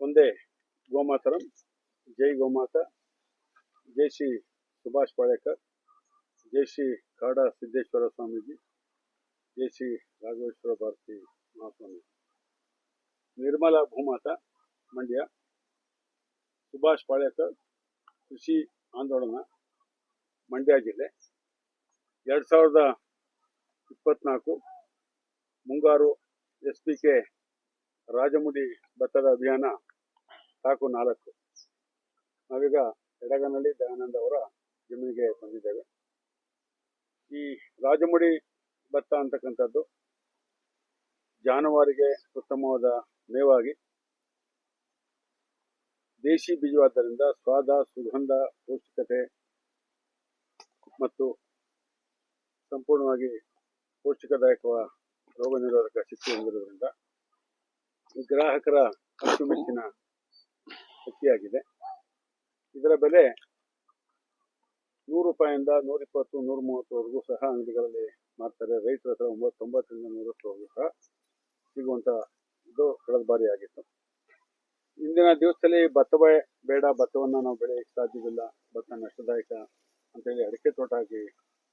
ಒಂದೇ ಗೋಮಾತರಂ. ಜೈ ಗೋಮಾತ. ಜೈ ಶ್ರೀ ಸುಭಾಷ್ ಪಾಳೇಕರ್. ಜೈ ಶ್ರೀ ಕಾಡ ಸಿದ್ದೇಶ್ವರ ಸ್ವಾಮೀಜಿ. ಜೈ ಶ್ರೀ ರಾಘವೇಶ್ವರ ಭಾರತಿ ಮಹಾಸ್ವಾಮಿ ನಿರ್ಮಲಾ ಭೂಮಾತ ಮಂಡ್ಯ. ಸುಭಾಷ್ ಪಾಳೇಕರ್, ಕೃಷಿ ಆಂದೋಲನ, ಮಂಡ್ಯ ಜಿಲ್ಲೆ. ಎರಡು ಸಾವಿರದ ಇಪ್ಪತ್ನಾಲ್ಕು ಮುಂಗಾರು ಎಸ್ ಪಿ ಕೆ ರಾಜಮುಡಿ ಭತ್ತದ ಅಭಿಯಾನ ಸಾಕು ನಾಲ್ಕು. ನಾವೀಗ ಎಡಗನಲ್ಲಿ ದಯಾನಂದ ಅವರ ಜಮೀನಿಗೆ ಬಂದಿದ್ದೇವೆ. ಈ ರಾಜಮುಡಿ ಭತ್ತ ಅಂತಕ್ಕಂಥದ್ದು ಜಾನುವಾರಿಗೆ ಉತ್ತಮವಾದ ಮೇವಾಗಿ ದೇಶಿ ಬೀಜವಾದ್ದರಿಂದ ಸ್ವಾದ, ಸುಗಂಧ, ಪೌಷ್ಟಿಕತೆ ಮತ್ತು ಸಂಪೂರ್ಣವಾಗಿ ಪೌಷ್ಟಿಕದಾಯಕ ರೋಗ ನಿರೋಧಕ ಶಕ್ತಿ ಹೊಂದಿರುವುದರಿಂದ ಗ್ರಾಹಕರ ಅಚ್ಚುಮೆಚ್ಚಿನ ಅಕ್ಕಿಯಾಗಿದೆ ಇದರ ಬೆಲೆ ನೂರು ರೂಪಾಯಿಂದ ನೂರ ಇಪ್ಪತ್ತು ನೂರ ಮೂವತ್ತರವರೆಗೂ ಸಹ ಅಂಗಡಿಗಳಲ್ಲಿ ಮಾರ್ತಾರೆ. ರೈತರ ಹತ್ರ ಒಂಬತ್ತೊಂಬತ್ತರಿಂದ ತೊಂಬತ್ತರಿಂದ ನೂರಷ್ಟರವರೆಗೂ ಸಹ ಸಿಗುವಂಥ ಇದು ಕಳೆದ ಬಾರಿ ಆಗಿತ್ತು. ಇಂದಿನ ದಿವಸದಲ್ಲಿ ಭತ್ತವೇ ಬೇಡ, ಭತ್ತವನ್ನು ನಾವು ಬೆಳೆಯಕ್ಕೆ ಸಾಧ್ಯವಿಲ್ಲ, ಭತ್ತ ನಷ್ಟದಾಯಕ ಅಂತೇಳಿ ಅಡಿಕೆ ತೋಟ ಆಗಿ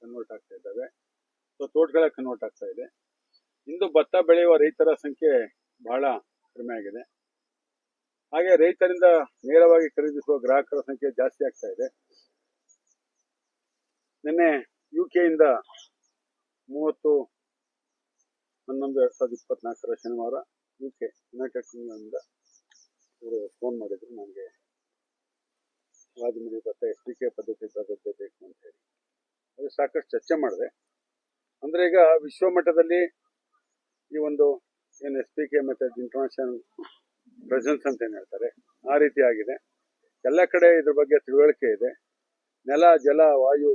ಕನ್ವರ್ಟ್ ಆಗ್ತಾ ಇದ್ದಾವೆ. ಸೊ ತೋಟಗಳ ಕನ್ವರ್ಟ್ ಆಗ್ತಾ ಇದೆ. ಇಂದು ಭತ್ತ ಬೆಳೆಯುವ ರೈತರ ಸಂಖ್ಯೆ ಬಹಳ ಕಡಿಮೆ ಆಗಿದೆ. ಹಾಗೆ ರೈತರಿಂದ ನೇರವಾಗಿ ಖರೀದಿಸುವ ಗ್ರಾಹಕರ ಸಂಖ್ಯೆ ಜಾಸ್ತಿ ಆಗ್ತಾ ಇದೆ. ನಿನ್ನೆ ಯು ಕೆಯಿಂದ ಮೂವತ್ತು, ಹನ್ನೊಂದು, ಎರಡ್ ಸಾವಿರದ ಇಪ್ಪತ್ನಾಲ್ಕರ ಶನಿವಾರ ಯು ಕೆ ಯುನೈಟೆಡ್ ಕಿಂಗ್ಡಮ್ನಿಂದ ಇವರು ಫೋನ್ ಮಾಡಿದ್ರು. ನನಗೆ ರಾಜಮುಡಿ ಭತ್ತ ಎಸ್ ಪಿ ಕೆ ಪದ್ಧತಿ ಪದ್ಧತಿ ಬೇಕು ಅಂತ ಹೇಳಿ. ಅದು ಸಾಕಷ್ಟು ಚರ್ಚೆ ಮಾಡಿದೆ. ಅಂದ್ರೆ ಈಗ ವಿಶ್ವಮಟ್ಟದಲ್ಲಿ ಈ ಒಂದು ಏನು S P K method international presence ಅಂತ ಏನ್ ಹೇಳ್ತಾರೆ. ಆ ರೀತಿ ಆಗಿದೆ. ಎಲ್ಲ ಕಡೆ ಇದ್ರ ಬಗ್ಗೆ ತಿಳುವಳಿಕೆ ಇದೆ. ನೆಲ, ಜಲ, ವಾಯು,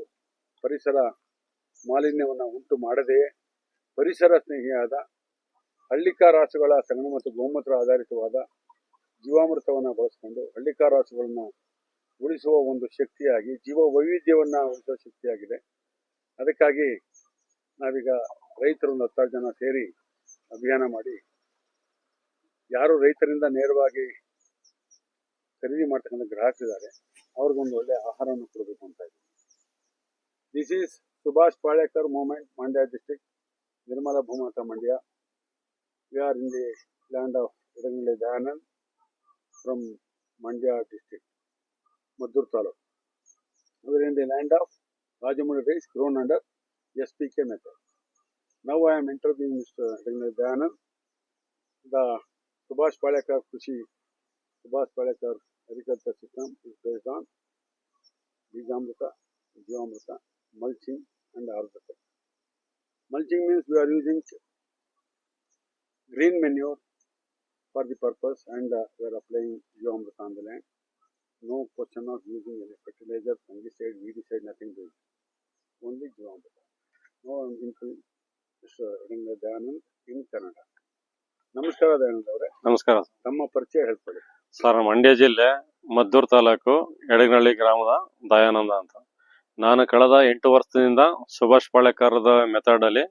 ಪರಿಸರ ಮಾಲಿನ್ಯವನ್ನು ಉಂಟು ಮಾಡದೆಯೇ ಪರಿಸರ ಸ್ನೇಹಿಯಾದ ಹಳ್ಳಿಕಾರಾಸುಗಳ ಸಗಣ ಮತ್ತು ಗೋಮೂತ್ರ ಆಧಾರಿತವಾದ ಜೀವಾಮೃತವನ್ನು ಬಳಸಿಕೊಂಡು ಹಳ್ಳಿಕಾರಾಸುಗಳನ್ನು ಉಳಿಸುವ ಒಂದು ಶಕ್ತಿಯಾಗಿ ಜೀವ ವೈವಿಧ್ಯವನ್ನು ಉಳಿಸುವ ಶಕ್ತಿಯಾಗಿದೆ. ಅದಕ್ಕಾಗಿ ನಾವೀಗ ರೈತರು ಒಂದು ಹತ್ತಾರು ಜನ ಸೇರಿ ಅಭಿಯಾನ ಮಾಡಿ ಯಾರು ರೈತರಿಂದ ನೇರವಾಗಿ ಖರೀದಿ ಮಾಡ್ತಕ್ಕಂಥ ಗ್ರಾಹಕರಿದ್ದಾರೆ, ಅವ್ರಿಗೊಂದು ಒಳ್ಳೆ ಆಹಾರವನ್ನು ಕೊಡಬೇಕು ಅಂತ ಇದ್ದೀವಿ this is Subhash Palekar movement Mandya district Nirmala Bhoomata Mandya we are in the land of Irangali Dayanand from Mandya district Maddur taluk other in the land of land rice grown under S P K method now I am interviewing mister Irangle Dayanand the Subhash Palekar Kushi, Subhash Palekar agriculture system is based on Bijamrita, Jivamrita, mulching and Ardhata. Mulching means we are using green manure for the purpose and uh, we are applying Jivamrita on the land. No question of using any fertilizer, fungicide, weedicide, nothing doing. Only Jivamrita. No I am interviewing Mr. Irangle Dayanand in Canada. ನಮಸ್ಕಾರ ನಮಸ್ಕಾರ. ನಮ್ಮ ಪರಿಚಯ ಹೇಳ್ಕೊಳ್ಳಿ sir Mandya ಜಿಲ್ಲೆ ಮದ್ದೂರು ತಾಲೂಕು ಎಡಗನಹಳ್ಳಿ ಗ್ರಾಮದ ದಯಾನಂದ ಅಂತ. ನಾನು ಕಳೆದ ಎಂಟು ವರ್ಷದಿಂದ ಸುಭಾಷ್ ಪಾಳೇಕರ್ದ ಮೆಥಡ್ ಅಲ್ಲಿ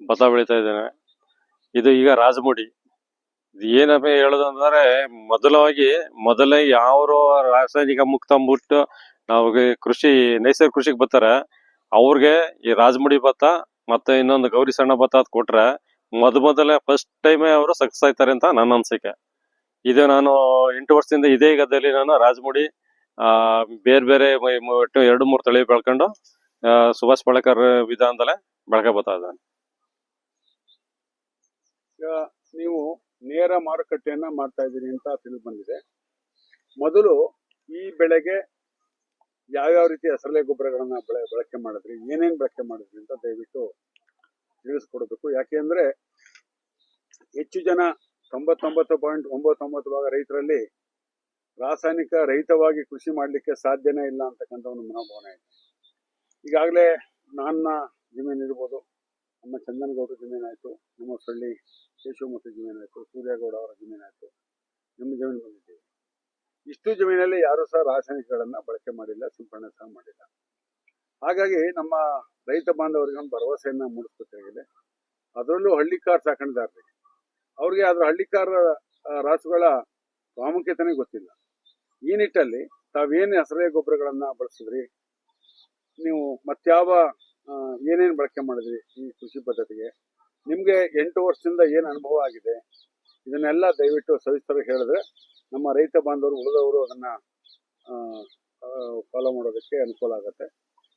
ಭತ್ತ ಬೆಳೀತಾ ಇದ್ದೇನೆ. ಇದು ಈಗ ರಾಜಮುಡಿ. ಇದು ಏನಪ್ಪ ಹೇಳೋದಂದ್ರೆ ಮೊದಲವಾಗಿ ಮೊದಲೇ ಯಾವ ರಾಸಾಯನಿಕ ಮುಕ್ತ ಬಿಟ್ಟು ನಾವು ಕೃಷಿ ನೈಸರ್ಗಿಕ ಕೃಷಿಗೆ ಬರ್ತಾರೆ. ಅವ್ರಿಗೆ ಈ ರಾಜಮುಡಿ ಭತ್ತ ಮತ್ತೆ ಇನ್ನೊಂದು ಗೌರಿ ಸಣ್ಣ ಭತ್ತ ಅದು ಕೊಟ್ರೆ ಮೊದ ಮೊದಲೇ ಫಸ್ಟ್ ಟೈಮೇ ಅವರು ಸಕ್ಸಸ್ ಆಯ್ತಾರೆ ಅಂತ ನನ್ನ ಅನಿಸಿಕೆ. ಇದು ನಾನು ಎಂಟು ವರ್ಷದಿಂದ ಇದೇ ಗದ್ದೆಯಲ್ಲಿ ನಾನು ರಾಜಮುಡಿ ಬೇರೆ ಬೇರೆ ಎರಡು ಮೂರು ತಳಿ ಬೆಳ್ಕೊಂಡು ಸುಭಾಷ್ ಬಳಕರ್ ವಿಧಾನದಲ್ಲೇ ಬೆಳಕ ಬರ್ತಾ ಇದ್ದಾನೆ. ನೀವು ನೇರ ಮಾರುಕಟ್ಟೆಯನ್ನ ಮಾಡ್ತಾ ಇದ್ದೀರಿ ಅಂತ ತಿಳಿದು ಬಂದಿದೆ. ಮೊದಲು ಈ ಬೆಳೆಗೆ ಯಾವ್ಯಾವ ರೀತಿ ಹಸರಲೆ ಗೊಬ್ಬರಗಳನ್ನ ಬೆಳೆ, ಬಳಕೆ ಮಾಡಿದ್ರಿ, ಏನೇನ್ ಬಳಕೆ ಮಾಡಿದ್ರಿ ಅಂತ ದಯವಿಟ್ಟು ತಿಳಿಸ್ಕೊಡ್ಬೇಕು. ಯಾಕೆಂದ್ರೆ ಹೆಚ್ಚು ಜನ ತೊಂಬತ್ತೊಂಬತ್ತು ಪಾಯಿಂಟ್ ಒಂಬತ್ತೊಂಬತ್ತು ಭಾಗ ರೈತರಲ್ಲಿ ರಾಸಾಯನಿಕ ರಹಿತವಾಗಿ ಕೃಷಿ ಮಾಡಲಿಕ್ಕೆ ಸಾಧ್ಯನೇ ಇಲ್ಲ ಅಂತಕ್ಕಂಥ ಒಂದು ಮನೋಭಾವನೆ ಇದೆ. ಈಗಾಗಲೇ ನನ್ನ ಜಮೀನು ಇರ್ಬೋದು, ನಮ್ಮ ಚಂದನಗೌಡರ ಜಮೀನಾಯಿತು ನಮ್ಮ ಸೊಳ್ಳಿ ಕೇಶವಮೂರ್ತಿ ಜಮೀನಾಯಿತು ಸೂರ್ಯಗೌಡ ಅವರ ಜಮೀನಾಯಿತು ನಿಮ್ಮ ಜಮೀನು ಬಂದಿದ್ದೀವಿ ಇಷ್ಟು ಜಮೀನಲ್ಲಿ ಯಾರೂ ಸಹ ರಾಸಾಯನಿಕಗಳನ್ನು ಬಳಕೆ ಮಾಡಿಲ್ಲ, ಸಿಂಪಡಣೆ ಸಹ ಮಾಡಿಲ್ಲ. ಹಾಗಾಗಿ ನಮ್ಮ ರೈತ ಬಾಂಧವರಿಗೆ ಒಂದು ಭರವಸೆಯನ್ನು ಮೂಡಿಸ್ಬೇಕಾಗಿದೆ ಅದರಲ್ಲೂ ಹಳ್ಳಿಕಾರ್ ಸಾಕಣೆದಾರರಿಗೆ. ಅವ್ರಿಗೆ ಅದ್ರ ಹಳ್ಳಿಕಾರ ರಾಸುಗಳ ಪ್ರಾಮುಖ್ಯತೆನೇ ಗೊತ್ತಿಲ್ಲ. ಈ ನಿಟ್ಟಲ್ಲಿ ತಾವೇನು ಹಸಿರೇ ಗೊಬ್ಬರಗಳನ್ನ ಬಳಸಿದ್ರಿ? ನೀವು ಮತ್ಯಾವ ಏನೇನು ಬಳಕೆ ಮಾಡಿದ್ರಿ ಈ ಕೃಷಿ ಪದ್ಧತಿಗೆ? ನಿಮಗೆ ಎಂಟು ವರ್ಷದಿಂದ ಏನು ಅನುಭವ ಆಗಿದೆ? ಇದನ್ನೆಲ್ಲ ದಯವಿಟ್ಟು ಸವಿಸ್ತರ ಹೇಳಿದ್ರೆ ನಮ್ಮ ರೈತ ಬಾಂಧವರು, ಉಳಿದವರು ಅದನ್ನ ಫಾಲೋ ಮಾಡೋದಕ್ಕೆ ಅನುಕೂಲ ಆಗುತ್ತೆ.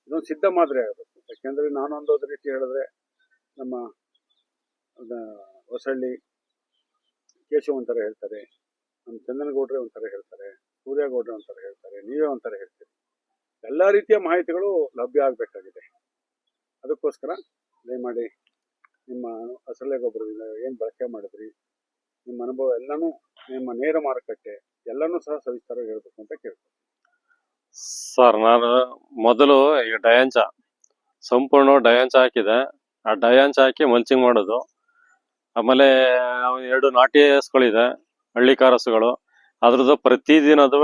ಇದೊಂದು ಸಿದ್ಧ ಮಾದರಿ ಆಗಬೇಕು ಯಾಕೆಂದ್ರೆ ನಾನೊಂದು ರೀತಿ ಹೇಳಿದ್ರೆ ನಮ್ಮ ಹೊಸಳ್ಳಿ ಕೇಶವ್ ಒಂಥರ ಹೇಳ್ತಾರೆ, ನಮ್ಮ ಚಂದನಗೌಡ್ರೆ ಒಂಥರ ಹೇಳ್ತಾರೆ, ಸೂರ್ಯಗೌಡ್ರೆ ಒಂಥರ ಹೇಳ್ತಾರೆ, ನೀವೇ ಒಂಥರ ಹೇಳ್ತೀರಿ. ಎಲ್ಲ ರೀತಿಯ ಮಾಹಿತಿಗಳು ಲಭ್ಯ ಆಗಬೇಕಾಗಿದೆ. ಅದಕ್ಕೋಸ್ಕರ ದಯಮಾಡಿ ನಿಮ್ಮ ಹಸಳೆ ಗೊಬ್ಬರದಿಂದ ಏನು ಬಳಕೆ ಮಾಡಿದ್ರಿ, ನಿಮ್ಮ ಅನುಭವ ಎಲ್ಲನೂ, ನಿಮ್ಮ ನೇರ ಮಾರುಕಟ್ಟೆ ಎಲ್ಲನೂ ಸಹ ಸವಿಸ್ತಾರವಾಗಿ ಹೇಳ್ಬೇಕು ಅಂತ ಕೇಳ್ತೀನಿ ಸರ್, ನಾನು ಮೊದಲು ಈಗ ಡಯಾಂಚ ಸಂಪೂರ್ಣ ಡಯಾಂಚ ಹಾಕಿದೆ. ಆ ಡಯಾಂಚ ಹಾಕಿ ಮಲ್ಚಿಂಗ್ ಮಾಡೋದು. ಆಮೇಲೆ ಎರಡು ನಾಟಿ ಹಸುಗಳಿದೆ, ಹಳ್ಳಿ ಕಾರಸುಗಳು. ಅದ್ರದ್ದು ಪ್ರತಿದಿನದು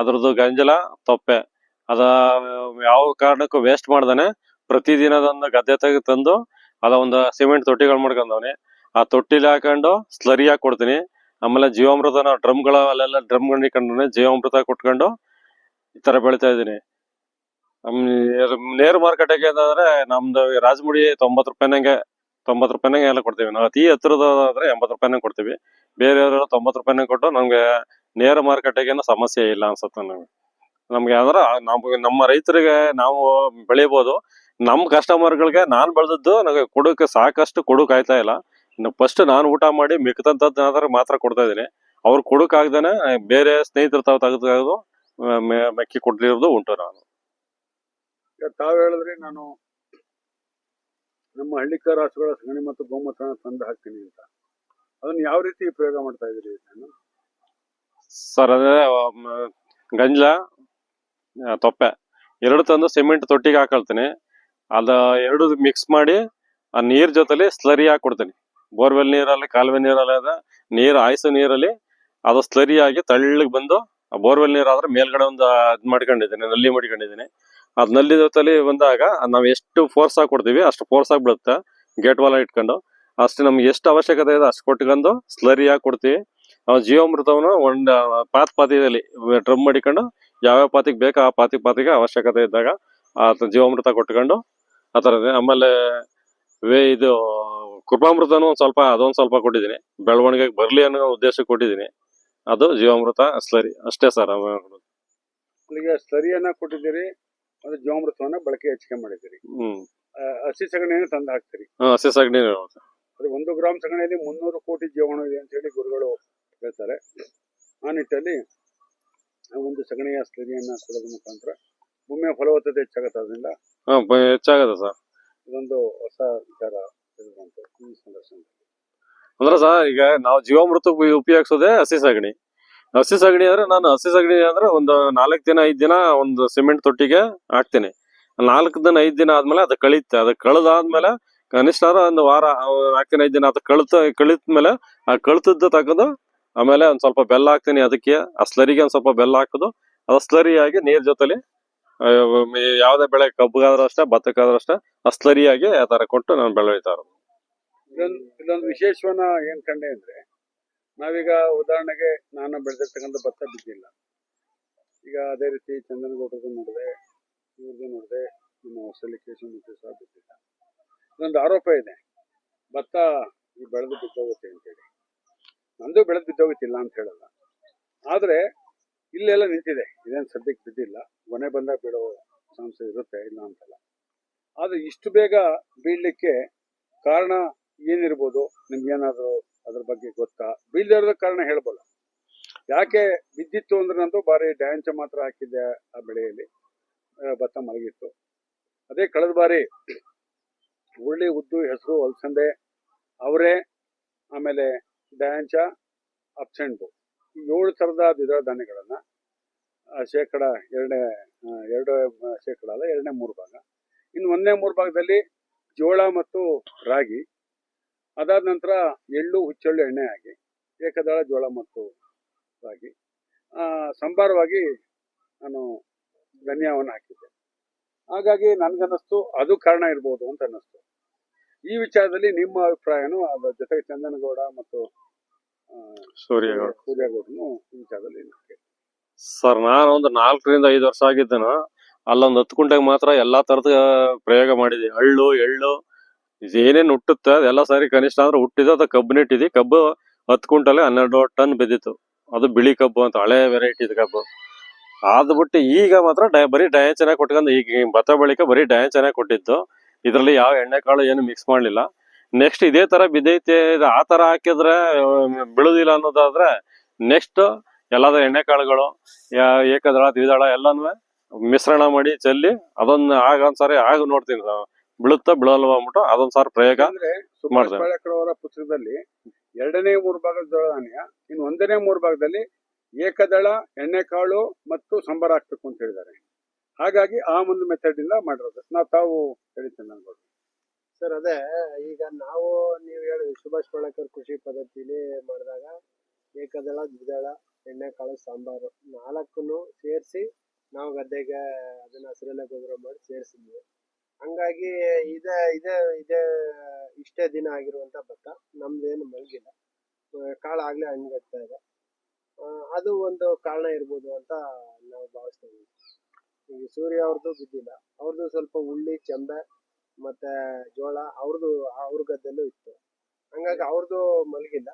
ಅದ್ರದ್ದು ಗಂಜಲ, ತೊಪ್ಪೆ. ಅದ ಯಾವ ಕಾರಣಕ್ಕೂ ವೇಸ್ಟ್ ಮಾಡ್ದಾನೆ ಪ್ರತಿದಿನದೊಂದು ಗದ್ದೆ ತೆಗೆದು ತಂದು ಅದ ಒಂದು ಸಿಮೆಂಟ್ ತೊಟ್ಟಿಗಳು ಮಾಡ್ಕೊಂಡವನಿ. ಆ ತೊಟ್ಟಿಲಿ ಹಾಕೊಂಡು ಸ್ಲರಿ ಹಾಕಿ ಕೊಡ್ತೀನಿ. ಆಮೇಲೆ ಜೀವಾಮೃತನ ಡ್ರಮ್ಗಳ ಅಲ್ಲೆಲ್ಲ ಡ್ರಮ್ ಇಟ್ಕೊಂಡು ಜೀವಾಮೃತ ಕೊಟ್ಕೊಂಡು ಈ ತರ ಬೆಳಿತಾ ಇದ್ದೀನಿ. ನೇರ ಮಾರುಕಟ್ಟೆಗೆ ಅಂತಂದ್ರೆ ನಮ್ದು ರಾಜಮುಡಿ ರೂಪಾಯಿ ರೂಪಾಯಿನಂಗೆ ತೊಂಬತ್ತು ರೂಪಾಯಿನಾಗೆ ಎಲ್ಲ ಕೊಡ್ತೀವಿ. ನಾವು ಅತಿ ಹತ್ರದಾದ್ರೆ ಎಂಬತ್ತು ರೂಪಾಯಿನಂಗೆ ಕೊಡ್ತೀವಿ. ಬೇರೆಯವರು ತೊಂಬತ್ತು ರೂಪಾಯಿನಂಗೆ ಕೊಟ್ಟು ನಮ್ಗೆ ನೇರ ಮಾರುಕಟ್ಟೆಗೇನು ಸಮಸ್ಯೆ ಇಲ್ಲ ಅನ್ಸುತ್ತೆ ನಮಗೆ. ನಮ್ಗೆ ಅಂದ್ರೆ ನಮ್ಗೆ ನಮ್ಮ ರೈತರಿಗೆ ನಾವು ಬೆಳಿಬೋದು. ನಮ್ಮ ಕಸ್ಟಮರ್ಗಳಿಗೆ ನಾನು ಬೆಳೆದದ್ದು ನನಗೆ ಕೊಡೋಕೆ ಸಾಕಷ್ಟು ಕೊಡೋಕೆ ಆಯ್ತಾ ಇಲ್ಲ. ಇನ್ನು ಫಸ್ಟ್ ನಾನು ಊಟ ಮಾಡಿ ಮಿಕ್ಕದಂತದ್ದಾದ್ರೆ ಮಾತ್ರ ಕೊಡ್ತಾ ಇದ್ದೀನಿ. ಅವ್ರು ಆಗ್ದೇನೆ ಬೇರೆ ಸ್ನೇಹಿತರು ತಾವು ತೆಗೆದು ತೆಗೆದು ಮೆಕ್ಕಿ ಕೊಡ್ಲಿರೋದು ಉಂಟು ನಾನು. ತಾವು ಹೇಳಿದ್ರಿ ನಾನು ನಮ್ಮ ಹಳ್ಳಿಕ ಹಸುಗಳ ಸಗಣಿ ಮತ್ತು ಗೋಮೂತ್ರ ತಂದು ಹಾಕ್ತೀನಿ ಅಂತ. ಅದನ್ನ ಯಾವ ರೀತಿ ಪ್ರಯೋಗ ಮಾಡ್ತಾ ಇದ್ದೀರಿ ನಾನು ಸರ್, ಅದೇ ಗಂಜ ತೊಪ್ಪೆ. ಎರಡು ತಂದು ಸಿಮೆಂಟ್ ತೊಟ್ಟಿಗೆ ಹಾಕೊಳ್ತೀನಿ. ಅದ ಎರಡು ಮಿಕ್ಸ್ ಮಾಡಿ, ಆ ನೀರ್ ಜೊತೆಲಿ ಸ್ಲರಿ ಹಾಕೊಡ್ತೀನಿ ಕೊಡ್ತೀನಿ. ಬೋರ್ವೆಲ್ ನೀರಲ್ಲಿ, ಕಾಲುವೆ ನೀರಲ್ಲಿ ಅದ, ನೀರು ಆಯ್ಸು ನೀರಲ್ಲಿ ಅದು ಸ್ಲರಿ ಆಗಿ ತಳ್ಳಗ್ ಬಂದು, ಆ ಬೋರ್ವೆಲ್ ನೀರಾದ್ರೆ ಮೇಲ್ಗಡೆ ಒಂದು ಇದ್ ಮಾಡ್ಕೊಂಡಿದ್ದೀನಿ, ನಲ್ಲಿ ಮಾಡ್ಕೊಂಡಿದ್ದೀನಿ. ಅದ್ನಲ್ಲಿ ಜೊತೆಲಿ ಬಂದಾಗ ನಾವ್ ಎಷ್ಟು ಫೋರ್ಸ್ ಆಗಿ ಕೊಡ್ತೀವಿ, ಅಷ್ಟು ಫೋರ್ಸ್ ಆಗಿ ಬಿಡುತ್ತೆ. ಗೇಟ್ ವಾಲ ಇಟ್ಕೊಂಡು. ಅಷ್ಟು ನಮ್ಗೆ ಎಷ್ಟು ಅವಶ್ಯಕತೆ ಇದೆ ಅಷ್ಟು ಕೊಟ್ಕೊಂಡು ಸ್ಲರಿ ಆಗಿ ಕೊಡ್ತೀವಿ. ನಾವು ಜೀವಾಮೃತವನ್ನು ಒಂದ್ ಪಾತ್ ಪಾತಿಯಲ್ಲಿ ಡ್ರಮ್ ಮಾಡಿಕೊಂಡು ಯಾವ್ಯಾವ ಪಾತಿಗೆ ಬೇಕೋ ಆ ಪಾತಿ ಪಾತಿಗೆ ಅವಶ್ಯಕತೆ ಇದ್ದಾಗ ಆ ಜೀವಾಮೃತ ಕೊಟ್ಕೊಂಡು, ಆ ತರ ಇದೆ. ಆಮೇಲೆ ವೇ ಇದು ಕೃಪಾಮೃತನೂ ಒಂದ್ ಸ್ವಲ್ಪ, ಅದೊಂದ್ ಸ್ವಲ್ಪ ಕೊಟ್ಟಿದ್ದೀನಿ. ಬೆಳವಣಿಗೆ ಬರ್ಲಿ ಅನ್ನೋ ಉದ್ದೇಶಕ್ಕೆ ಕೊಟ್ಟಿದ್ದೀನಿ. ಅದು ಜೀವಾಮೃತ ಸ್ಲರಿ ಅಷ್ಟೇ ಸರ್ ಸ್ಲರಿಯನ್ನ ಕೊಟ್ಟಿದ್ದೀರಿ. ಅದು ಜೀವಾಮೃತವನ್ನ ಬಳಕೆ ಹೆಚ್ಚಿಗೆ ಮಾಡಿದಿರಿ ಹ್ಮ್. ಹಸಿ ಸಗಣಿಯನ್ನು ತಂದು ಹಾಕ್ತೀರಿ. ಹಸಿ ಸಗಣಿ ಅದು ಒಂದು ಗ್ರಾಮ್ ಸಗಣಿಯಲ್ಲಿ ಮುನ್ನೂರು ಕೋಟಿ ಜೀವನ ಇದೆ ಅಂತ ಹೇಳಿ ಗುರುಗಳು ಹೇಳ್ತಾರೆ. ಆ ನಿಟ್ಟಲ್ಲಿ ಒಂದು ಸಗಣಿಯ ಸ್ಥಿತಿಯನ್ನ ಕೊಡೋದ್ರ ಮುಖಾಂತರ ಭೂಮಿಯ ಫಲವತ್ತತೆ ಹೆಚ್ಚಾಗತ್ತೆ ಅದರಿಂದ ಹೆಚ್ಚಾಗತ್ತೆ ಸರ್. ಇದೊಂದು ಹೊಸ ವಿಚಾರ ಈ ಅಂದ್ರೆ ಸರ್ ಈಗ ನಾವು ಜೀವಾಮೃತ ಉಪ- ಉಪಯೋಗಿಸೋದೇ ಹಸಿ ಸಗಣಿ. ಹಸಿ ಸಗಣಿ ಅಂದ್ರೆ ನಾನು ಹಸಿ ಸಗಣಿ ಅಂದ್ರೆ ಒಂದು ನಾಲ್ಕು ದಿನ, ಐದ್ ದಿನ ಒಂದು ಸಿಮೆಂಟ್ ತೊಟ್ಟಿಗೆ ಹಾಕ್ತೀನಿ. ನಾಲ್ಕು ದಿನ, ಐದ್ ದಿನ ಆದ್ಮೇಲೆ ಅದು ಕಳೀತೆ. ಅದು ಕಳೆದಾದ್ಮೇಲೆ ಕನಿಷ್ಠ ಒಂದು ವಾರ, ನಾಲ್ಕು ದಿನ, ಐದ್ ದಿನ ಅದು ಕಳ್ತ ಕಳಿತ್ಮೇಲೆ ಆ ಕಳ್ತದ್ದು ತೆಗೆದು, ಆಮೇಲೆ ಒಂದ್ ಸ್ವಲ್ಪ ಬೆಲ್ಲ ಹಾಕ್ತೀನಿ ಅದಕ್ಕೆ. ಆ ಸ್ಲರಿಗೆ ಒಂದ್ ಸ್ವಲ್ಪ ಬೆಲ್ಲ ಹಾಕೋದು. ಅದು ಸ್ಲರಿಯಾಗಿ ನೀರ್ ಜೊತೆಲಿ ಯಾವ್ದೇ ಬೆಳೆ ಕಬ್ಬಗಾದ್ರೂ ಅಷ್ಟೇ ಭತ್ತಕ್ಕಾದ್ರೂ ಅಷ್ಟೇ, ಆ ಸ್ಲರಿ ಆ ತರ ಕೊಟ್ಟು ನಾನು ಬೆಳೆಯುತ್ತಾ ಇರೋದು. ಇದೊಂದು ವಿಶೇಷವನ್ನ ಏನ್ ಕಂಡೆ ಅಂದ್ರೆ ನಾವೀಗ ಉದಾಹರಣೆಗೆ ನಾನು ಬೆಳೆದಿರ್ತಕ್ಕಂಥ ಭತ್ತ ಬಿದ್ದಿಲ್ಲ ಈಗ ಅದೇ ರೀತಿ ಚಂದನಗೌಡರದು ನೋಡಿದೆ ಇವ್ರದ್ದು ನೋಡಿದೆ ನಮ್ಮ ಹೊಸಲಿ ಕೇಶವ ಮುಖ್ಯ ಸಹ ಬಿದ್ದಿಲ್ಲ ಇದೊಂದು ಆರೋಪ ಇದೆ. ಭತ್ತ ಈ ಬೆಳೆದು ಬಿದ್ದೋಗುತ್ತೆ ಅಂತೇಳಿ. ನಂದು ಬೆಳೆದು ಬಿದ್ದೋಗುತ್ತಿಲ್ಲ ಅಂತ ಹೇಳಲ್ಲ. ಆದರೆ ಇಲ್ಲೆಲ್ಲ ನಿಂತಿದೆ. ಇದೇನು ಸದ್ಯಕ್ಕೆ ಬಿದ್ದಿಲ್ಲ. ಕೊನೆ ಬಂದಾಗ ಬೀಳೋ ಚಾನ್ಸ್ ಇರುತ್ತೆ, ಇಲ್ಲ ಅಂತಲ್ಲ. ಆದರೆ ಇಷ್ಟು ಬೇಗ ಬೀಳಲಿಕ್ಕೆ ಕಾರಣ ಏನಿರ್ಬೋದು? ನಿಮ್ಗೇನಾದ್ರು ಅದ್ರ ಬಗ್ಗೆ ಗೊತ್ತಾ? ಬೀಳ್ದಿರೋದ ಕಾರಣ ಹೇಳ್ಬೋಲ್ಲ ಯಾಕೆ ಬಿದ್ದಿತ್ತು ಅಂದ್ರೆ ನಂದು ಬಾರಿ ಡ್ಯಾಂಚ ಮಾತ್ರ ಹಾಕಿದ್ದೆ ಆ ಬೆಳೆಯಲ್ಲಿ ಭತ್ತ ಮಲಗಿತ್ತು. ಅದೇ ಕಳೆದ ಬಾರಿ ಉರುಳಿ ಉದ್ದು, ಹೆಸರು ಅಲಸಂದೆ ಅವರೇ ಆಮೇಲೆ ಡ್ಯಾಂಚ ಅಪ್ಸೆಂಟು ಏಳು ಥರದ ದ್ವಿದಳ ಧಾನ್ಯಗಳನ್ನ ಶೇಕಡ ಎರಡನೇ ಎರಡು ಶೇಕಡ ಅಲ್ಲ, ಎರಡನೇ ಮೂರು ಭಾಗ. ಇನ್ನು ಒಂದನೇ ಮೂರು ಭಾಗದಲ್ಲಿ ಜೋಳ ಮತ್ತು ರಾಗಿ. ಅದಾದ ನಂತರ ಎಳ್ಳು ಹುಚ್ಚೆಳ್ಳು ಎಣ್ಣೆ ಹಾಕಿ ಏಕದಳ ಜೋಳ ಮತ್ತು ರಾಗಿ ಸಂಬಾರವಾಗಿ ನಾನು ಧನ್ಯವನ್ನು ಹಾಕಿದ್ದೆ. ಹಾಗಾಗಿ ನನಗನ್ನಿಸ್ತು ಅದು ಕಾರಣ ಇರ್ಬೋದು ಅಂತ ಅನ್ನಿಸ್ತು. ಈ ವಿಚಾರದಲ್ಲಿ ನಿಮ್ಮ ಅಭಿಪ್ರಾಯನು ಅದರ ಜೊತೆಗೆ ಚಂದನಗೌಡ ಮತ್ತು ಸೂರ್ಯಗೌಡ. ಸೂರ್ಯಗೌಡನು ಈ ವಿಚಾರದಲ್ಲಿ ಸರ್ ನಾನು ಒಂದು ನಾಲ್ಕರಿಂದ ಐದು ವರ್ಷ ಆಗಿದ್ದೇನು ಅಲ್ಲೊಂದು ಹತ್ತು ಕುಂಟೆಗೆ ಮಾತ್ರ ಎಲ್ಲಾ ತರದ ಪ್ರಯೋಗ ಮಾಡಿದೆ. ಹಳ್ಳು ಎಳ್ಳು ಏನೇನ್ ಹುಟ್ಟುತ್ತೆ ಅದೆಲ್ಲ ಸರಿ ಕನಿಷ್ಠ ಅಂದ್ರೆ ಹುಟ್ಟಿದ ಅದು ಕಬ್ಬು ನೆಟ್ಟಿದ್ವಿ ಕಬ್ಬು ಹತ್ತು ಕುಂಟಲ್ಲಿ ಹನ್ನೆರಡು ಟನ್ ಬಿದ್ದಿತ್ತು. ಅದು ಬಿಳಿ ಕಬ್ಬು ಅಂತ, ಹಳೆ ವೆರೈಟಿ ಕಬ್ಬು. ಅದ್ ಬಿಟ್ಟು ಈಗ ಮಾತ್ರ ಡೈ, ಬರೀ ಚೆನ್ನಾಗಿ ಕೊಟ್ಕೊಂಡು, ಈಗ ಭತ್ತ ಬಳಿಕ ಬರೀ ಚೆನ್ನಾಗಿ ಕೊಟ್ಟಿತ್ತು ಇದರಲ್ಲಿ ಯಾವ ಎಣ್ಣೆ ಕಾಳು ಏನು ಮಿಕ್ಸ್ ಮಾಡಲಿಲ್ಲ. ನೆಕ್ಸ್ಟ್ ಇದೇ ತರ ಬಿದ್ದೈತೆ. ಆ ತರ ಹಾಕಿದ್ರೆ ಬಿಳುದಿಲ್ಲ ಅನ್ನೋದಾದ್ರೆ ನೆಕ್ಸ್ಟ್ ಎಲ್ಲಾದ್ರೂ ಎಣ್ಣೆ ಕಾಳುಗಳು ಏಕದಳ ದ್ವಿದಳ ಎಲ್ಲಾನು ಮಿಶ್ರಣ ಮಾಡಿ ಚೆಲ್ಲಿ ಅದನ್ನ ಆಗ ಒಂದ್ಸರಿ ಆಗ ನೋಡ್ತೀನಿ ನಾನು. ಬೀಳುತ್ತಾ ಬೀಳಲ್ವ ಅಂದ್ಬಿಟ್ಟು ಅದೊಂದ್ ಸಾರಿ ಪ್ರಯೋಗ ಅಂದ್ರೆ ಸುಭಾಷ್ ಮಾಡ್ತಾರೆ. ಬಾಳೆಕರ್ ಅವರ ಪುಸ್ತಕದಲ್ಲಿ ಎರಡನೇ ಮೂರು ಭಾಗದ ಧಾನ್ಯ ಇನ್ನು ಒಂದನೇ ಮೂರು ಭಾಗದಲ್ಲಿ ಏಕದಳ ಎಣ್ಣೆಕಾಳು ಮತ್ತು ಸಂಬಾರ ಹಾಕ್ಬೇಕು ಅಂತ ಹೇಳಿದ್ದಾರೆ. ಹಾಗಾಗಿ ಆ ಒಂದು ಮೆಥಡ್ ಇಂದ ಮಾಡಿರೋದು. ನಾ ತಾವು ಹೇಳ್ತೇನೆ ನಾನು ಸರ್ ಅದೇ ಈಗ ನಾವು ನೀವು ಹೇಳಿ ಸುಭಾಷ್ ಪಾಳೇಕರ್ ಕೃಷಿ ಪದ್ಧತಿಲಿ ಮಾಡಿದಾಗ ಏಕದಳ ದ್ವಿದಳ ಎಣ್ಣೆಕಾಳು ಸಾಂಬಾರು ನಾಲ್ಕನ್ನು ಸೇರಿಸಿ ನಾವು ಗದ್ದೆಗೆ ಅದನ್ನ ಹಸಿರೆಲೆ ಗೊಬ್ಬರ ಮಾಡಿ ಸೇರಿಸಿದ್ವಿ. ಹಂಗಾಗಿ ಇದೇ ಇದೇ ಇದೇ ಇಷ್ಟೇ ದಿನ ಆಗಿರುವಂತ ಭತ್ತ. ನಮ್ದೇನು ಮಲಗಿಲ್ಲ. ಕಾಳು ಆಗ್ಲೇ ಹಣ್ಗಟ್ತಾ ಇದೆ. ಅದು ಒಂದು ಕಾರಣ ಇರ್ಬೋದು ಅಂತ ನಾವು ಭಾವಿಸ್ತಾ ಇದ್ದೀವಿ. ಈಗ ಸೂರ್ಯ ಅವ್ರದ್ದು ಬಿದ್ದಿಲ್ಲ. ಅವ್ರದ್ದು ಸ್ವಲ್ಪ ಉಳ್ಳಿ ಚೆಂಬೆ ಮತ್ತೆ ಜೋಳ ಅವ್ರದ್ದು ಅವ್ರ ಗದ್ದೆಲ್ಲೂ ಇತ್ತು. ಹಂಗಾಗಿ ಅವ್ರದ್ದು ಮಲಗಿಲ್ಲ.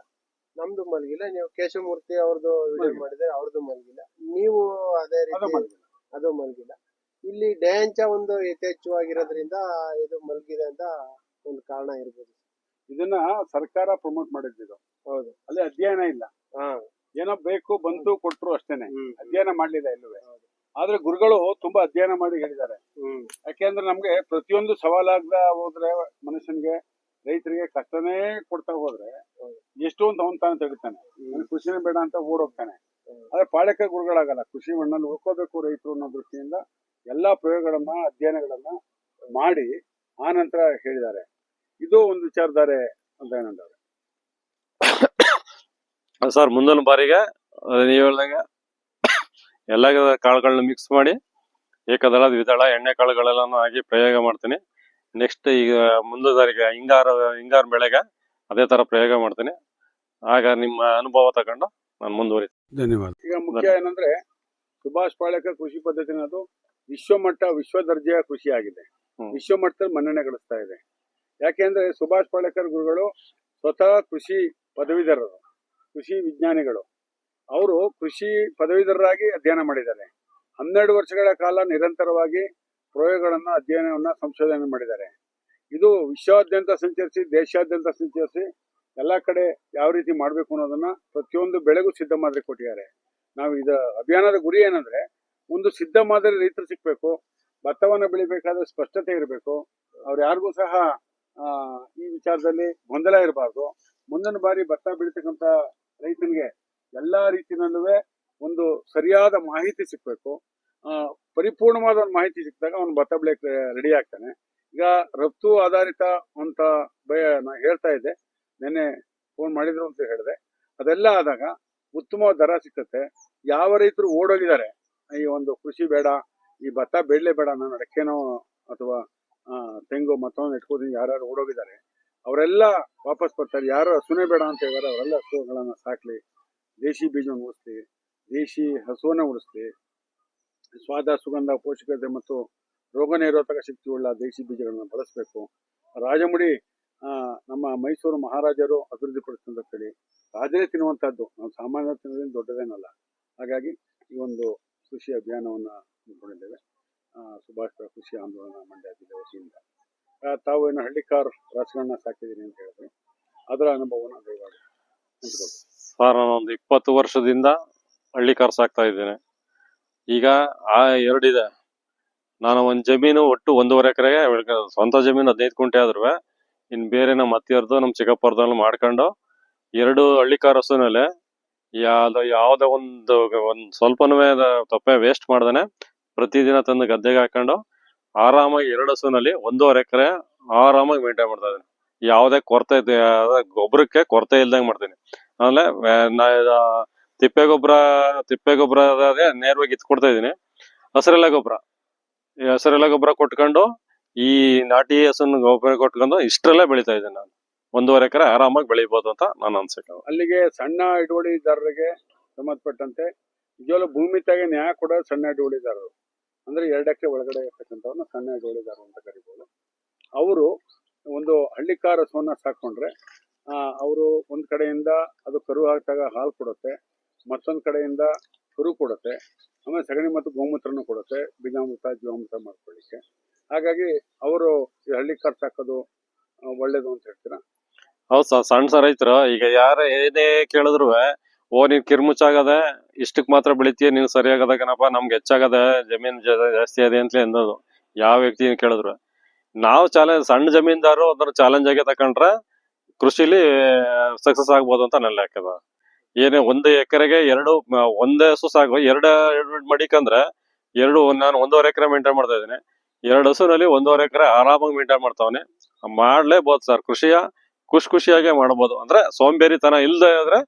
ನಮ್ದು ಮಲಗಿಲ್ಲ. ನೀವು ಕೇಶವಮೂರ್ತಿ ಅವ್ರದ್ದು ವಿಡಿಯೋ. ಮಾಡಿದ್ರೆ ಅವ್ರದ್ದು ಮಲಗಿಲ್ಲ. ನೀವು ಅದೇ ರೀತಿ ಅದು ಮಲಗಿಲ್ಲ. ಇಲ್ಲಿ ಡ್ಯಾಂಚ ಒಂದು ಯಥೇಚ್ಛವಾಗಿರೋದ್ರಿಂದ ಇದು ಮಲಗಿದೆ ಅಂತ ಒಂದು ಕಾರಣ ಇರ್ಬೋದು. ಇದನ್ನ ಸರ್ಕಾರ ಪ್ರಮೋಟ್ ಮಾಡಿದ್ದು ಹೌದು. ಅಲ್ಲಿ ಅಧ್ಯಯನ ಇಲ್ಲ. ಏನೋ ಬೇಕು ಬಂತು ಕೊಟ್ರು ಅಷ್ಟೇನೆ. ಅಧ್ಯಯನ ಮಾಡ್ಲಿಲ್ಲ ಇಲ್ಲವೇ. ಆದ್ರೆ ಗುರುಗಳು ತುಂಬಾ ಅಧ್ಯಯನ ಮಾಡಿ ಹೇಳಿದ್ದಾರೆ. ಯಾಕೆಂದ್ರೆ ನಮ್ಗೆ ಪ್ರತಿಯೊಂದು ಸವಾಲಾಗ್ದ ಹೋದ್ರೆ ಮನುಷ್ಯನಿಗೆ ರೈತರಿಗೆ ಕಷ್ಟನೇ ಕೊಡ್ತಾ ಹೋದ್ರೆ ಎಷ್ಟು ಅಂತ ಅವನ್ ತಾನು ತೆಗಿತಾನೆ. ಖುಷಿನೇ ಕೃಷಿನೇ ಬೇಡ ಅಂತ ಓಡೋಗ್ತಾನೆ. ಆದ್ರೆ ಪಾಳಕ ಗುರುಗಳಾಗಲ್ಲ. ಕೃಷಿ ಮಣ್ಣಲ್ಲಿ ಉಳ್ಕೋಬೇಕು ರೈತರು ಅನ್ನೋ ದೃಷ್ಟಿಯಿಂದ ಎಲ್ಲಾ ಪ್ರಯೋಗಗಳನ್ನ ಅಧ್ಯಯನಗಳನ್ನ ಮಾಡಿ ಆ ನಂತರ ಹೇಳಿದ್ದಾರೆ. ಇದು ಒಂದು ವಿಚಾರಧಾರೆ ಅಂತ ಏನಂತಾರೆ ಸರ್ ಮುಂದೊಂದು ಬಾರಿಗೆ ನೀವು ಹೇಳ್ದಂಗ ಎಲ್ಲ ಕಾಳುಗಳನ್ನ ಮಿಕ್ಸ್ ಮಾಡಿ ಏಕದಳ ದ್ವಿದಳ ಎಣ್ಣೆ ಕಾಳುಗಳೆಲ್ಲಾನು ಹಾಕಿ ಪ್ರಯೋಗ ಮಾಡ್ತೀನಿ. ನೆಕ್ಸ್ಟ್ ಈಗ ಮುಂದೆ ತಾರೀಕು ಹಿಂಗಾರ ಹಿಂಗಾರು ಬೆಳೆಗೆ ಅದೇ ತರ ಪ್ರಯೋಗ ಮಾಡ್ತೀನಿ. ಆಗ ನಿಮ್ಮ ಅನುಭವ ತಗೊಂಡು ನಾನು ಮುಂದುವರಿತೀನಿ. ಧನ್ಯವಾದ. ಈಗ ಮುಖ್ಯ ಏನಂದ್ರೆ ಸುಭಾಷ್ ಪಾಳೇಕರ್ ಕೃಷಿ ಪದ್ಧತಿ ಅದು ವಿಶ್ವಮಟ್ಟ ವಿಶ್ವ ದರ್ಜೆಯ ಕೃಷಿ ಆಗಿದೆ ವಿಶ್ವಮಟ್ಟದಲ್ಲಿ ವಿಶ್ವ ಮಟ್ಟದಲ್ಲಿ ಮನ್ನಣೆ ಗಳಿಸ್ತಾ ಇದೆ. ಯಾಕೆಂದ್ರೆ ಸುಭಾಷ್ ಪಾಳೇಕರ್ ಗುರುಗಳು ಸ್ವತಃ ಕೃಷಿ ಪದವೀಧರರು ಕೃಷಿ ವಿಜ್ಞಾನಿಗಳು. ಅವರು ಕೃಷಿ ಪದವೀಧರರಾಗಿ ಅಧ್ಯಯನ ಮಾಡಿದ್ದಾರೆ. ಹನ್ನೆರಡು ವರ್ಷಗಳ ಕಾಲ ನಿರಂತರವಾಗಿ ಪ್ರಯೋಗಗಳನ್ನ ಅಧ್ಯಯನವನ್ನ ಸಂಶೋಧನೆ ಮಾಡಿದ್ದಾರೆ. ಇದು ವಿಶ್ವಾದ್ಯಂತ ಸಂಚರಿಸಿ ದೇಶಾದ್ಯಂತ ಸಂಚರಿಸಿ ಎಲ್ಲಾ ಕಡೆ ಯಾವ ರೀತಿ ಮಾಡ್ಬೇಕು ಅನ್ನೋದನ್ನ ಪ್ರತಿಯೊಂದು ಬೆಳೆಗೂ ಸಿದ್ಧ ಮಾದರಿ ಕೊಟ್ಟಿದ್ದಾರೆ. ನಾವು ಇದು ಅಭಿಯಾನದ ಗುರಿ ಏನಂದ್ರೆ ಒಂದು ಸಿದ್ಧ ಮಾದರಿ ರೈತರು ಸಿಗ್ಬೇಕು ಭತ್ತವನ್ನು ಬೆಳಿಬೇಕಾದ್ರೆ ಸ್ಪಷ್ಟತೆ ಇರಬೇಕು ಅವ್ರು ಯಾರಿಗೂ ಸಹ ಈ ವಿಚಾರದಲ್ಲಿ ಗೊಂದಲ ಇರಬಾರ್ದು. ಮುಂದಿನ ಬಾರಿ ಭತ್ತ ಬೆಳಿತಕ್ಕಂತ ರೈತನಿಗೆ ಎಲ್ಲಾ ರೀತಿಯಲ್ಲೂ ಒಂದು ಸರಿಯಾದ ಮಾಹಿತಿ ಸಿಕ್ಬೇಕು. ಆ, ಪರಿಪೂರ್ಣವಾದ ಒಂದು ಮಾಹಿತಿ ಸಿಕ್ಕಿದಾಗ ಅವನು ಭತ್ತ ಬೆಳೆಯಕ್ಕೆ ರೆಡಿ ಆಗ್ತಾನೆ. ಈಗ ರಫ್ತು ಆಧಾರಿತ ಅಂತ ಭಯ ನಾ ಹೇಳ್ತಾ ಇದ್ದೆ. ನಿನ್ನೆ ಫೋನ್ ಮಾಡಿದ್ರು ಅಂತ ಹೇಳಿದೆ. ಅದೆಲ್ಲ ಆದಾಗ ಉತ್ತಮವಾದ ದರ ಸಿಕ್ಕತ್ತೆ. ಯಾವ ರೈತರು ಓಡೋಗಿದ್ದಾರೆ ಈ ಒಂದು ಕೃಷಿ ಬೇಡ, ಈ ಭತ್ತ ಬೆಳಲೆ ಬೇಡ, ನಾನು ಅಡಕೆನೋ ಅಥವಾ ತೆಂಗು ಮತ್ತೊಂದು ಇಟ್ಕೋತೀನಿ ಯಾರ್ಯಾರು ಓಡೋಗಿದ್ದಾರೆ, ಅವರೆಲ್ಲ ವಾಪಸ್ ಬರ್ತಾರೆ. ಯಾರು ಹಸುನೇ ಬೇಡ ಅಂತ ಹೇಳಿದಾರೆ ಅವರೆಲ್ಲ ಹಸುಗಳನ್ನ ಸಾಕ್ಲಿ, ದೇಶಿ ಬೀಜವನ್ನು ಉಳಿಸ್ಲಿ, ದೇಶಿ ಹಸುವನ್ನ ಉಳಿಸ್ಲಿ. ಸ್ವಾದ, ಸುಗಂಧ ಪೋಷಕತೆ ಮತ್ತು ರೋಗ ನಿರೋಧಕ ಉಳ್ಳ ದೇಶಿ ಬೀಜಗಳನ್ನ ಬಳಸಬೇಕು. ರಾಜಮುಡಿ ನಮ್ಮ ಮೈಸೂರು ಮಹಾರಾಜರು ಅಭಿವೃದ್ಧಿ ಪಡಿಸಿದಂಥ ತಳಿ ರಾಜರೇ ತಿನ್ನುವಂಥದ್ದು ನಾವು ಸಾಮಾನ್ಯ ತಿನ್ನೋದೇನು ದೊಡ್ಡದೇನಲ್ಲ. ಹಾಗಾಗಿ ಈ ಒಂದು ಕೃಷಿ ಅಭಿಯಾನವನ್ನು ಹಮ್ಮಿಕೊಂಡಿದ್ದೇವೆ ಸುಭಾಷ್ ಕೃಷಿ ಆಂದೋಲನ ಮಂಡ್ಯ ಜಿಲ್ಲೆ ವತಿಯಿಂದ. ತಾವು ಏನು ಹಳ್ಳಿಕಾರ್ ರಾಸುಗಳನ್ನ ಸಾಕಿದ್ದೀನಿ ಅಂತ ಹೇಳಿದ್ರೆ ಅದರ ಅನುಭವನ ದಯವಾಗಿ. ಸರ್, ನಾನು ಒಂದು ಇಪ್ಪತ್ತು ವರ್ಷದಿಂದ ಹಳ್ಳಿ ಕಾರ್ ಸಾಕ್ತಾ ಇದ್ದೇನೆ. ಈಗ ಆ ಎರಡಿದೆ. ನಾನು ಒಂದು ಜಮೀನು ಒಟ್ಟು ಒಂದೂವರೆ ಎಕರೆಗೆ, ಸ್ವಂತ ಜಮೀನು ಹದಿನೈದು ಕುಂಟೆ ಆದ್ರೂ ಇನ್ ಬೇರೆ ನಮ್ಮ ಅತ್ತಿಯರ್ದು ನಮ್ಮ ಚಿಕ್ಕಪ್ಪರ್ದೆಲ್ಲ ಮಾಡ್ಕೊಂಡು, ಎರಡು ಹಳ್ಳಿ ಕಾರ್ ಹಸುನಲ್ಲಿ ಯಾವುದೋ ಯಾವ್ದೋ ಒಂದು ಒಂದ್ ಸ್ವಲ್ಪನೂ ತಪ್ಪೆ ವೇಸ್ಟ್ ಮಾಡ್ದೇನೆ, ಪ್ರತಿದಿನ ತಂದು ಗದ್ದೆಗೆ ಹಾಕೊಂಡು, ಆರಾಮಾಗಿ ಎರಡು ಹಸುನಲ್ಲಿ ಒಂದೂವರೆ ಎಕರೆ ಆರಾಮಾಗಿ ಮೇಂಟೈನ್ ಮಾಡ್ತಾ ಇದ್ದೀನಿ. ಯಾವುದೇ ಕೊರತೆ ಗೊಬ್ಬರಕ್ಕೆ ಕೊರತೆ ಇಲ್ದಂಗೆ ಮಾಡ್ತೀನಿ. ಆಮೇಲೆ ತಿಪ್ಪೆ ಗೊಬ್ಬರ ತಿಪ್ಪೆ ಗೊಬ್ಬರ ಅದೇ ನೇರವಾಗಿ ಇತ್ ಕೊಡ್ತಾ ಇದೀನಿ ಹಸಿರೆಲೆ ಗೊಬ್ಬರ. ಹಸಿರೆಲೆ ಗೊಬ್ಬರ ಕೊಟ್ಕೊಂಡು ಈ ನಾಟಿ ಹಸುನ ಗೊಬ್ಬರ ಕೊಟ್ಕೊಂಡು ಇಷ್ಟರಲ್ಲೇ ಬೆಳಿತಾ ಇದ್ದೀನಿ ನಾನು. ಒಂದೂವರೆ ಎಕರೆ ಆರಾಮಾಗಿ ಬೆಳಿಬಹುದು ಅಂತ ನಾನು ಅನ್ಸಕ್ಕೆ ಅಲ್ಲಿಗೆ ಸಣ್ಣ ಹಿಡುವಳಿದಾರರಿಗೆ ಸಂಬಂಧಪಟ್ಟಂತೆ ನಿಜವಾಗ್ಲೂ ಭೂಮಿ ತಾಗೆ ನ್ಯಾಯ ಕೂಡ ಸಣ್ಣ ಹಿಡುವಳಿದಾರರು. ಅಂದ್ರೆ ಎರಡು ಎಕರೆ ಒಳಗಡೆ ಇರ್ತಕ್ಕಂಥವ್ರನ್ನ ಸಣ್ಣ ಹಿಡುವಳಿದಾರರು ಅಂತ ಕರಿಬೋದು. ಅವರು ಒಂದು ಹಳ್ಳಿಕಾರ ಹಸುವನ್ನ ಸಾಕೊಂಡ್ರೆ ಅವರು ಒಂದ್ ಕಡೆಯಿಂದ ಅದು ಕರು ಹಾಕಿದಾಗ ಹಾಲು ಕೊಡುತ್ತೆ, ಮತ್ತೊಂದು ಕಡೆಯಿಂದ ಕರು ಕೊಡುತ್ತೆ, ಆಮೇಲೆ ಸಗಣಿ ಮತ್ತು ಗೋಮೂತ್ರನು ಕೊಡುತ್ತೆ, ಬೀಜಾಮೃತ, ಜೀವಾಮೃತ ಮಾಡ್ಕೊಳ್ಳಿಕ್ಕೆ. ಹಾಗಾಗಿ ಅವರು ಈ ಹಳ್ಳಿ ಖರ್ಚು ಆ, ಒಳ್ಳೇದು ಅಂತ ಹೇಳ್ತೀರಾ? ಹೌದ್ ಸರ್ ಸಣ್ಣ ಸಣ್ಣ ರೈತರು ಈಗ ಯಾರ ಏನೇ ಕೇಳಿದ್ರು ಓ ನೀನ್ ಕಿರ್ಮುಚ್ಚಾಗದೆ ಇಷ್ಟಕ್ ಮಾತ್ರ ಬೆಳಿತೀಯ ನೀವು ಸರಿಯಾಗದ ಕಣಪ್ಪ ನಮ್ಗೆ ಹೆಚ್ಚಾಗದ ಜಮೀನ್ ಜಾಸ್ತಿ ಅದೇ ಅಂತಲೇ ಅನ್ನೋದು ಯಾವ ವ್ಯಕ್ತಿ ಕೇಳಿದ್ರು. ನಾವು ಚಾಲೆಂಜ್ ಸಣ್ಣ ಜಮೀನ್ದಾರು ಅದನ್ನ ಚಾಲೆಂಜ್ ಆಗಿ ತಕೊಂಡ್ರೆ ಕೃಷಿಲಿ ಸಕ್ಸಸ್ ಆಗ್ಬೋದು ಅಂತ ನನ್ನ ಲೆಕ್ಕದ ಏನೇ ಒಂದು ಎಕರೆಗೆ ಎರಡು ಒಂದೇ ಸಾಕು ಎರಡು ಎರಡು ಮಡಿಕಂದ್ರೆ ಎರಡು ನಾನು ಒಂದೂವರೆ ಎಕರೆ ಮೇಂಟೈನ್ ಮಾಡ್ತಾ ಇದ್ದೀನಿ. ಎರಡು ಹಸುನಲ್ಲಿ ಒಂದೂವರೆ ಎಕರೆ ಆರಾಮಾಗಿ ಮೇಂಟೈನ್ ಮಾಡ್ತಾವನೆ. ಮಾಡ್ಲೇಬಹುದು ಸರ್ ಕೃಷಿಯ ಖುಷಿ ಖುಷಿಯಾಗೆ ಮಾಡಬಹುದು ಅಂದ್ರೆ ಸೋಂಬೇರಿತನ ಇಲ್ಲದೆ ಆದ್ರೆ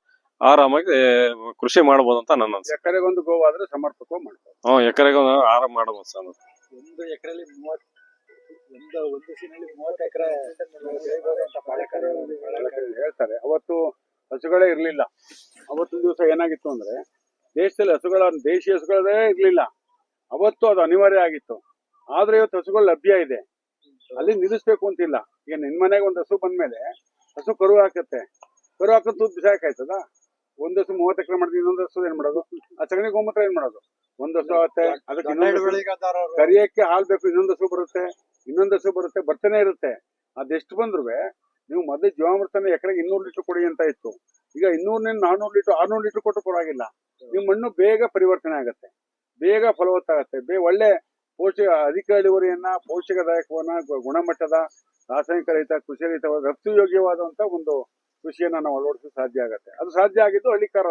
ಆರಾಮಾಗಿ ಕೃಷಿ ಮಾಡಬಹುದು ಅಂತ ನನ್ನ ಅನ್ಸುತ್ತೆ ಎಕರೆಗೊಂದು ಗೋವಾದ್ರೆ ಸಮರ್ಪಕವಾಗಿ ಮಾಡ್ತಾರೆ ಹ್ಮ್ ಎಕರೆಗೆ ಆರಾಮ ಮಾಡಬಹುದು ಸರ್ ಒಂದು ಎಕರೆಲಿ ಮೂವತ್ ಒಂದು ಒಂದು ಸಿನಲ್ಲಿ ಮೂವತ್ತು ಎಕರೆ ಅಂತ ಹೇಳ್ತಾರೆ. ಅವತ್ತು ಹಸುಗಳೇ ಇರ್ಲಿಲ್ಲ. ಅವತ್ತಿನ ದಿವಸ ಏನಾಗಿತ್ತು ಅಂದ್ರೆ ದೇಶದಲ್ಲಿ ಹಸುಗಳ ದೇಶಿ ಹಸುಗಳೇ ಇರ್ಲಿಲ್ಲ. ಅವತ್ತು ಅದು ಅನಿವಾರ್ಯ ಆಗಿತ್ತು. ಆದ್ರೆ ಇವತ್ತು ಹಸುಗಳು ಲಭ್ಯ ಇದೆ. ಅಲ್ಲಿ ನಿಲ್ಲಿಸ್ಬೇಕು ಅಂತಿಲ್ಲ. ಈಗ ನಿನ್ ಮನೆಗೆ ಒಂದು ಹಸು ಬಂದ್ಮೇಲೆ ಹಸು ಕರು ಹಾಕತ್ತೆ. ಕರು ಹಾಕೋದು ತೂತ್ ಬಿಸಾಕಾಯ್ತದ ಒಂದ್ ಹಸು ಮೂವತ್ತು ಎಕರೆ ಮಾಡಿದ್ರೆ ಇನ್ನೊಂದು ಹಸು ಏನ್ ಮಾಡೋದು? ಆ ಸಗಣಿ ಗೋಮೂತ್ರ ಏನ್ ಮಾಡೋದು? ಒಂದ್ ಹಸು ಆಗುತ್ತೆ ಅದಕ್ಕೆ ಇನ್ನೊಂದು ಕರಿಯಕ್ಕೆ ಹಾಲ್ ಬೇಕು ಇನ್ನೊಂದು ಹಸು ಬರುತ್ತೆ ಇನ್ನೊಂದು ಹಸು ಬರುತ್ತೆ ಬರ್ತಾನೆ ಇರುತ್ತೆ. ಅದೆಷ್ಟು ಬಂದ್ರು ನೀವು ಮೊದಲು ಜೀವಾಮೃತನ ಎಕರೆಗೆ ಇನ್ನೂರು ಲೀಟರ್ ಕೊಡಿ ಅಂತ ಇತ್ತು. ಈಗ ಇನ್ನೂರ್ನಿಂದ ನಾನೂರು ಲೀಟರ್ ಆರ್ನೂರು ಲೀಟರ್ ಕೊಟ್ಟು ಕೊಡೋಗಿಲ್ಲ ನಿಮ್ಮ ಮಣ್ಣು ಬೇಗ ಪರಿವರ್ತನೆ ಆಗುತ್ತೆ. ಬೇಗ ಫಲವತ್ತಾಗತ್ತೆ. ಬೇ ಒಳ್ಳೆ ಪೋಷಕ ಅಧಿಕ ಇಳುವರಿಯನ್ನ ಪೋಷಕದಾಯಕವನ್ನ ಗುಣಮಟ್ಟದ ರಾಸಾಯನಿಕ ರಹಿತ ಕೃಷಿ ರಹಿತವಾದ ರಫ್ತು ಯೋಗ್ಯವಾದಂತ ಒಂದು ಕೃಷಿಯನ್ನ ನಾವು ಅಳವಡಿಸಲು ಸಾಧ್ಯ ಆಗುತ್ತೆ. ಅದು ಸಾಧ್ಯ ಆಗಿದ್ದು ಹಳ್ಳಿಕಾರ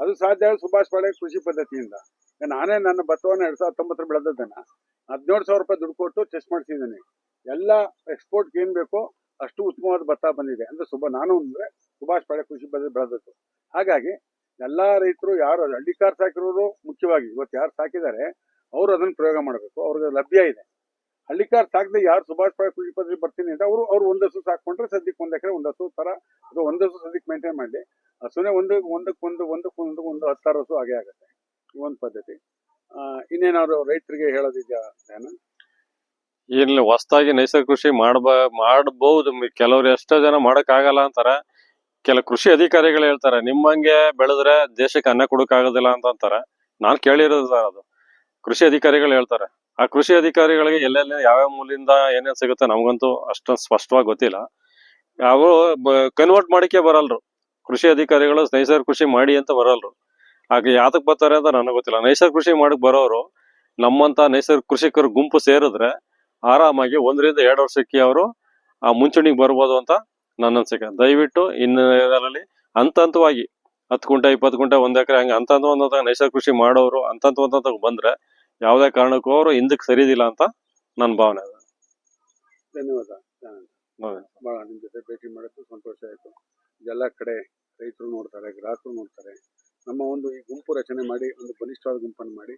ಅದು ಸಾಧ್ಯ ಆಗೋದು ಸುಭಾಷ್ ಪಾಳೆ ಕೃಷಿ ಪದ್ಧತಿಯಿಂದ. ನಾನೇ ನನ್ನ ಭತ್ತವನ್ನು ಎರಡ್ ಸಾವಿರದ ಹತ್ತೊಂಬತ್ತರ ಬೆಳೆದದ್ದನ್ನ ಹದಿನೇಳು ಸಾವಿರ ರೂಪಾಯಿ ದುಡ್ಡು ಕೊಟ್ಟು ಟೆಸ್ಟ್ ಮಾಡಿಸಿದ್ದೀನಿ. ಎಲ್ಲ ಎಕ್ಸ್ಪೋರ್ಟ್ಗೆ ಏನ್ ಬೇಕೋ ಅಷ್ಟು ಉತ್ತಮವಾದ ಭತ್ತ ಬಂದಿದೆ. ಅಂದ್ರೆ ಸುಭ, ನಾನು ಅಂದ್ರೆ ಸುಭಾಷ್ ಪಾಳೆ ಕೃಷಿ ಪದ್ಧತಿ ಬೆಳೆದದ್ದು. ಹಾಗಾಗಿ ಎಲ್ಲಾ ರೈತರು ಯಾರು, ಹಳ್ಳಿಕಾರ್ ಸಾಕಿರೋರು ಮುಖ್ಯವಾಗಿ, ಇವತ್ತು ಯಾರು ಸಾಕಿದ್ದಾರೆ ಅವರು ಅದನ್ನ ಪ್ರಯೋಗ ಮಾಡಬೇಕು. ಅವ್ರಿಗೆ ಲಭ್ಯ ಇದೆ. ಹಳ್ಳಿಕಾರ್ ಸಾಕದೆ ಯಾರು ಸುಭಾಷ್ ಪಾಯ್ ಪದವಿ ಬರ್ತೀನಿ ಅಂತ ಅವರು, ಅವ್ರು ಒಂದಷ್ಟು ಸಾಕೊಂಡ್ರೆ ಸದ್ಯಕ್ಕೆ ಒಂದ್ ಎಕರೆ, ಒಂದು ಹಸು ತರ ಅಥವಾ ಒಂದಷ್ಟು ಸದ್ಯಕ್ಕೆ ಮೇಂಟೈನ್ ಮಾಡಲಿ. ಹಸುನೇ ಒಂದು, ಒಂದಕ್ಕೆ ಒಂದು ಒಂದಕ್ಕೆ ಒಂದು ಹತ್ತಾರು ಹಸು ಹಾಗೆ ಆಗುತ್ತೆ ಈ ಒಂದು ಪದ್ಧತಿ. ಇನ್ನೇನಾದ್ರು ರೈತರಿಗೆ ಹೇಳೋದಿದೆಯಾ ಇಲ್ಲಿ ಹೊಸದಾಗಿ ನೈಸರ್ಗಿಕ ಕೃಷಿ ಮಾಡಬ ಮಾಡಬಹುದು ಕೆಲವ್ರು ಎಷ್ಟೋ ಜನ ಮಾಡಕ್ ಆಗಲ್ಲ ಅಂತಾರೆ. ಕೆಲ ಕೃಷಿ ಅಧಿಕಾರಿಗಳು ಹೇಳ್ತಾರೆ, ನಿಮ್ಮಂಗೆ ಬೆಳೆದ್ರೆ ದೇಶಕ್ಕೆ ಅನ್ನ ಕೊಡಕ್ಕಾಗೋದಿಲ್ಲ ಅಂತ ಅಂತಾರೆ. ನಾನ್ ಕೇಳಿರೋದು ಸರ್ ಅದು. ಕೃಷಿ ಅಧಿಕಾರಿಗಳು ಹೇಳ್ತಾರೆ. ಆ ಕೃಷಿ ಅಧಿಕಾರಿಗಳಿಗೆ ಎಲ್ಲೆಲ್ಲಿ ಯಾವ್ಯಾವ ಮೂಲಿಂದ ಏನೇನು ಸಿಗುತ್ತೆ ನಮ್ಗಂತೂ ಅಷ್ಟೊಂದು ಸ್ಪಷ್ಟವಾಗಿ ಗೊತ್ತಿಲ್ಲ. ಅವರು ಕನ್ವರ್ಟ್ ಮಾಡಿಕೆ ಬರಲ್ರು. ಕೃಷಿ ಅಧಿಕಾರಿಗಳು ನೈಸರ್ಗಿಕ ಕೃಷಿ ಮಾಡಿ ಅಂತ ಬರಲ್ರು. ಹಾಗೆ ಯಾತಕ್ ಬರ್ತಾರೆ ಅಂತ ನನಗೆ ಗೊತ್ತಿಲ್ಲ. ನೈಸರ್ಗಿಕ ಕೃಷಿ ಮಾಡಕ್ ಬರೋರು ನಮ್ಮಂತ ನೈಸರ್ಗಿಕ ಕೃಷಿಕರು ಗುಂಪು ಸೇರಿದ್ರೆ ಆರಾಮಾಗಿ ಒಂದರಿಂದ ಎರಡು ವರ್ಷಕ್ಕೆ ಅವರು ಆ ಮುಂಚೂಣಿಗೆ ಬರ್ಬೋದು ಅಂತ ನನ್ನ ಅನ್ಸಿಕೆ. ದಯವಿಟ್ಟು ಇನ್ನು ಇದರಲ್ಲಿ ಹಂತ ಹಂತವಾಗಿ ಹತ್ತು ಗುಂಟೆ, ಇಪ್ಪತ್ತು ಗುಂಟೆ, ಒಂದ್ ಎಕರೆ ಹಂಗೆ ನೈಸರ್ಗ ನೈಸರ್ಗಿಕ ಕೃಷಿ ಮಾಡೋರು ಒಂದೊಂದಾಗ ಬಂದ್ರೆ ಯಾವುದೇ ಕಾರಣಕ್ಕೂ ಅವರು ಹಿಂದಕ್ಕೆ ಸರಿದಿಲ್ಲ ಅಂತ ನನ್ನ ಭಾವನೆ ಅದು. ಧನ್ಯವಾದ. ಬಹಳ ನಿಮ್ಮ ಜೊತೆ ಭೇಟಿ ಮಾಡೋಕ್ಕೂ ಸಂತೋಷ ಆಯಿತು. ಎಲ್ಲ ಕಡೆ ರೈತರು ನೋಡ್ತಾರೆ ಗ್ರಾಹಕರು ನೋಡ್ತಾರೆ. ನಮ್ಮ ಒಂದು ಈ ಗುಂಪು ರಚನೆ ಮಾಡಿ ಒಂದು ಬಲಿಷ್ಠವಾದ ಗುಂಪನ್ನು ಮಾಡಿ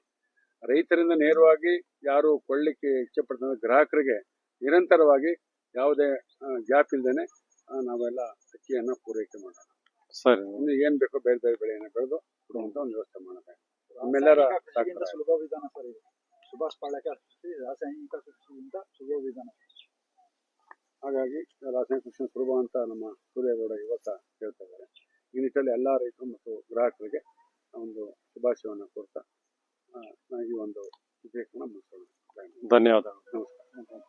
ರೈತರಿಂದ ನೇರವಾಗಿ ಯಾರು ಕೊಳ್ಳಿಕ್ಕೆ ಇಚ್ಛೆ ಪಡ್ತಾರೆ ಗ್ರಾಹಕರಿಗೆ ನಿರಂತರವಾಗಿ ಯಾವುದೇ ಗ್ಯಾಪ್ ಇಲ್ದೇನೆ ನಾವೆಲ್ಲ ಅಕ್ಕಿಯನ್ನು ಪೂರೈಕೆ ಮಾಡೋಣ. ಸರಿ. ಏನು ಏನ್ ಬೇಕೋ ಬೇರೆ ಬೇರೆ ಬೆಳೆಯನ್ನು ಬೆಳೆದು ಕೊಡುವಂಥ ಒಂದು ವ್ಯವಸ್ಥೆ ಮಾಡೋಣ. ನಮ್ಮೆಲ್ಲರ. ಸುಲಭ ವಿಧಾನ ಸರ್ ಇದು. ಸುಭಾಷ್ ಪಾಳೇಕರ್ ರಾಸಾಯನಿಕ ಕೃಷಿಗಿಂತ ಸುಲಭ ವಿಧಾನ. ಹಾಗಾಗಿ ರಾಸಾಯನಿಕ ಕೃಷಿ ಸುಲಭ ಅಂತ ನಮ್ಮ ಸೂರ್ಯಗೌಡ ಯುವಕ ಹೇಳ್ತಾ ಇದ್ದಾರೆ. ಈ ನಿಟ್ಟಿನಲ್ಲಿ ಎಲ್ಲ ರೈತರು ಮತ್ತು ಗ್ರಾಹಕರಿಗೆ ಒಂದು ಶುಭಾಶಯವನ್ನು ಕೊಡ್ತಾ ಈ ಒಂದು ವಿಶೇಷ ಮುಗಿಸೋಣ ಧನ್ಯವಾದಗಳು. ನಮಸ್ಕಾರ.